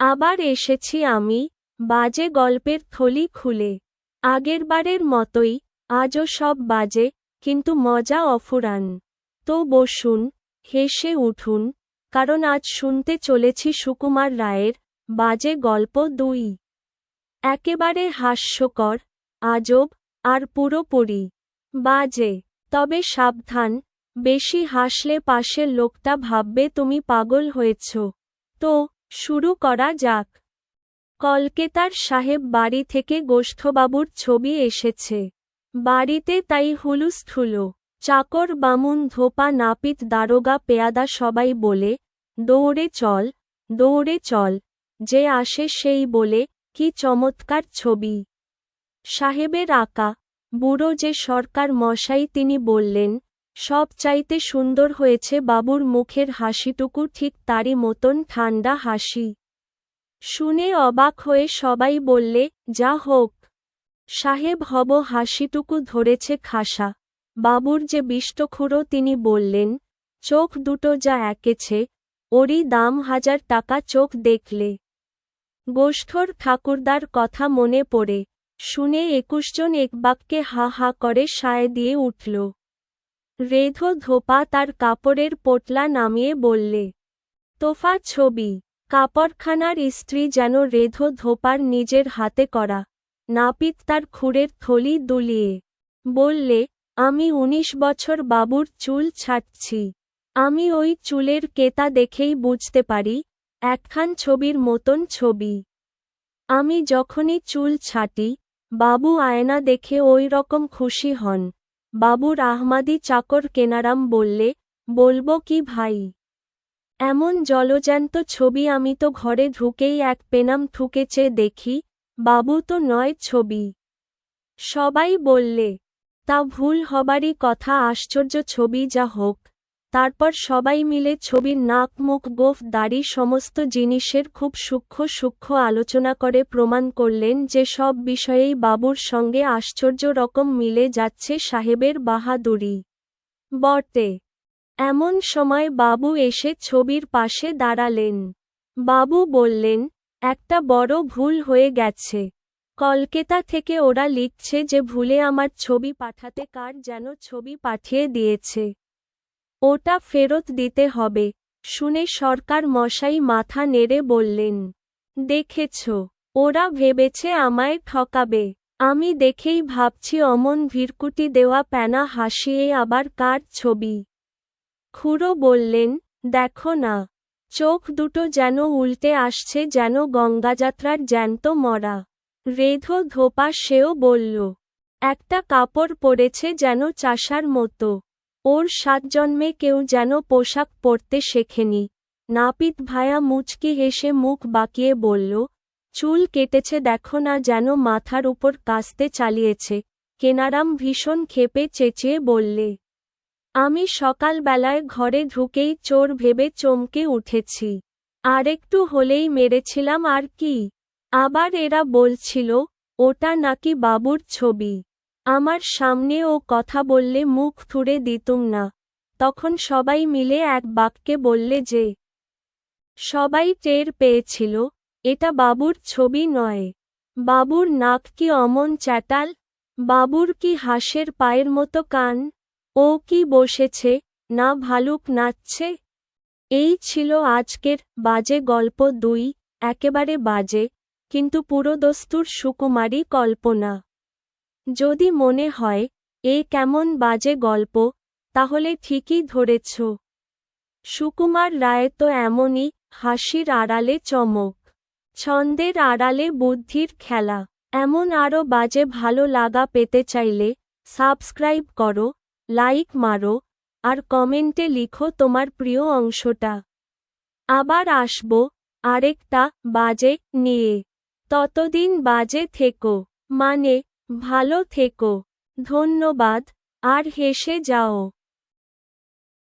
আবার এসেছি আমি, বাজে গল্পের থলি খুলে। আগেরবারের মতোই, আজও সব বাজে, কিন্তু মজা অফুরান। তো বসুন, হেসে উঠুন, কারণ আজ শুনতে চলেছি সুকুমার রায়ের বাজে গল্প দুই। একেবারে হাস্যকর, আজব, আর পুরোপুরি। বাজে, তবে সাবধান, বেশি হাসলে পাশের লোকটা ভাববে তুমি পাগল হয়েছ। তো শুরু করা যাক। কলকেতার সাহেব বাড়ি থেকে গোষ্ঠবাবুর ছবি এসেছে। বাড়িতে তাই হুলুস্থুল চাকর, বামুন, ধোপা, নাপিত, দারোগা, পেয়াদা সবাই বলে, দৌড়ে চল দৌড়ে চল। যে আসে সেই বলে, কি চমৎকার ছবি। সাহেবের আঁকা। বুড়ো যে সরকার মশাই তিনি বললেন সব চাইতে সুন্দর হয়েছে বাবুর মুখের হাসিটুকু ঠিক তারই মতন ঠান্ডা হাসি। শুনে অবাক হয়ে সবাই বললে, যা হোক। সাহেব হব হাসিটুকু ধরেছে খাসা। বাবুর যে বিষ্টখুরো তিনি বললেন, চোখ দুটো যা এঁকেছে, ওরই দাম হাজার টাকা চোখ দেখলে। গোষ্ঠর ঠাকুরদার কথা মনে পড়ে। শুনে একুশজন এক বাক্যে হা হা করে সায় দিয়ে উঠল। রেধো ধোপা তার কাপড়ের পোটলা নামিয়ে বললে, তোফা ছবি, কাপড়খানার স্ত্রী যেন রেধো ধোপার নিজের হাতে করা নাপিত তার খুঁড়ের থলি দুলিয়ে বললে, আমি উনিশ বছর বাবুর চুল ছাটছি। আমি ওই চুলের কেতা দেখেই বুঝতে পারি, একখান ছবির মতন ছবি। আমি যখনই চুল ছাটি, বাবু আয়না দেখে ওই রকম খুশি হন। বাবুর আহমাদি চাকর কেনারাম বললে, বলব কি ভাই? এমন জলজ্যান্ত ছবি আমি তো ঘরে ঢুকেই এক পেনাম ঠুকেছে দেখি, বাবু তো নয় ছবি। সবাই বললে, তা ভুল হবারই কথা, আশ্চর্য ছবি যা হোক। তারপর সবাই মিলে ছবির নাক, মুখ, গোফ, দাড়ি সমস্ত জিনিসের খুব সূক্ষ্ম সূক্ষ্ম আলোচনা করে প্রমাণ করলেন যে সব বিষয়েই বাবুর সঙ্গে আশ্চর্য রকম মিলে যাচ্ছে সাহেবের বাহাদুরি। বটে। এমন সময় বাবু এসে ছবির পাশে দাঁড়ালেন। বাবু বললেন, একটা বড় ভুল হয়ে গেছে। কলকেতা থেকে ওরা লিখছে যে ভুলে আমার ছবি পাঠাতে কার যেন ছবি পাঠিয়ে দিয়েছে। ওটা ফেরত দিতে হবে। শুনে সরকার মশাই মাথা নেড়ে বললেন, দেখেছ, ওরা ভেবেছে আমায় ঠকাবে। আমি দেখেই ভাবছি অমন ভিরকুটি দেওয়া প্যানা হাসিয়ে আবার কার ছবি? খুড়ো বললেন, দেখো না, চোখ দুটো যেন উল্টে আসছে যেন গঙ্গাযাত্রার জ্যান্ত মরা। রেধো ধোপা সেও বলল, একটা কাপড় পরেছে যেন চাষার মতো। ওর সাত জন্মে কেউ যেন পোশাক পরতে শেখেনি। নাপিত ভায়া মুচকি হেসে মুখ বাঁকিয়ে বলল, চুল কেটেছে দেখো না যেন মাথার উপর কাস্তে চালিয়েছে। কেনারাম ভীষণ ক্ষেপে চেঁচিয়ে বললে, আমি সকালবেলায় ঘরে ঢুকেই চোর ভেবে চমকে উঠেছি। আরেকটু হলেই মেরেছিলাম আর কি? আবার এরা বলছিল, ওটা নাকি বাবুর ছবি। আমার সামনে ও কথা বললে মুখ থুড়ে দিতুম না। তখন সবাই মিলে এক বাক্যে বললে যে, সবাই টের পেয়েছিল, এটা বাবুর ছবি নয়। বাবুর নাক কি অমন চ্যাটাল, বাবুর কি হাঁসের পায়ের মতো কান, ও কি বসেছে, না ভালুক নাচছে? এই ছিল আজকের বাজে গল্প দুই, একেবারে বাজে, কিন্তু পুরোদস্তুর সুকুমারী কল্পনা। যদি মনে হয়, এ কেমন বাজে গল্প, তাহলে ঠিকই ধরেছ। সুকুমার রায় তো এমনই, হাসির আড়ালে চমক। ছন্দের আড়ালে বুদ্ধির খেলা। এমন আরও বাজে ভালো লাগা পেতে চাইলে, সাবস্ক্রাইব করো, লাইক মারো, আর কমেন্টে লিখো তোমার প্রিয় অংশটা। আবার আসব, আরেকটা বাজে নিয়ে। ততদিন বাজে থেকো। মানে ভালো থেকো। ধন্যবাদ। আর হেসে যাও।